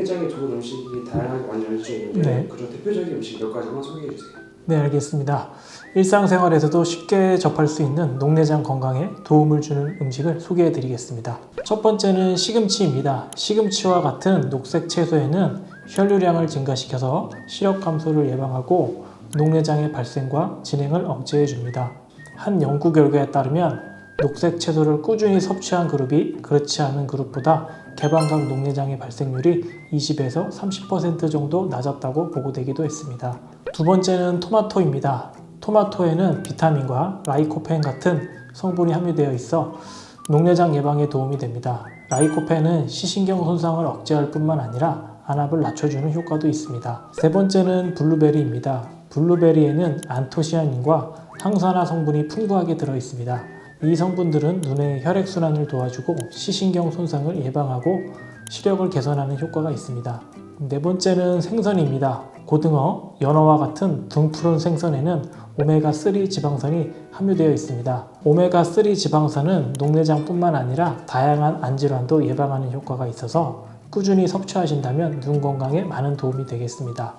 녹내장에 좋은 음식이 다양하게 만들어질 수 있는데 네. 그중 대표적인 음식 몇 가지만 소개해 주세요. 네, 알겠습니다. 일상생활에서도 쉽게 접할 수 있는 녹내장 건강에 도움을 주는 음식을 소개해 드리겠습니다. 첫 번째는 시금치입니다. 시금치와 같은 녹색 채소에는 혈류량을 증가시켜서 시력 감소를 예방하고 녹내장의 발생과 진행을 억제해 줍니다. 한 연구 결과에 따르면 녹색 채소를 꾸준히 섭취한 그룹이 그렇지 않은 그룹보다 개방각 녹내장의 발생률이 20에서 30% 정도 낮았다고 보고되기도 했습니다. 두 번째는 토마토입니다. 토마토에는 비타민과 라이코펜 같은 성분이 함유되어 있어 녹내장 예방에 도움이 됩니다. 라이코펜은 시신경 손상을 억제할 뿐만 아니라 안압을 낮춰주는 효과도 있습니다. 세 번째는 블루베리입니다. 블루베리에는 안토시아닌과 항산화 성분이 풍부하게 들어 있습니다. 이 성분들은 눈의 혈액순환을 도와주고 시신경 손상을 예방하고 시력을 개선하는 효과가 있습니다. 네 번째는 생선입니다. 고등어, 연어와 같은 등푸른 생선에는 오메가3 지방산이 함유되어 있습니다. 오메가3 지방산은 녹내장뿐만 아니라 다양한 안질환도 예방하는 효과가 있어서 꾸준히 섭취하신다면 눈 건강에 많은 도움이 되겠습니다.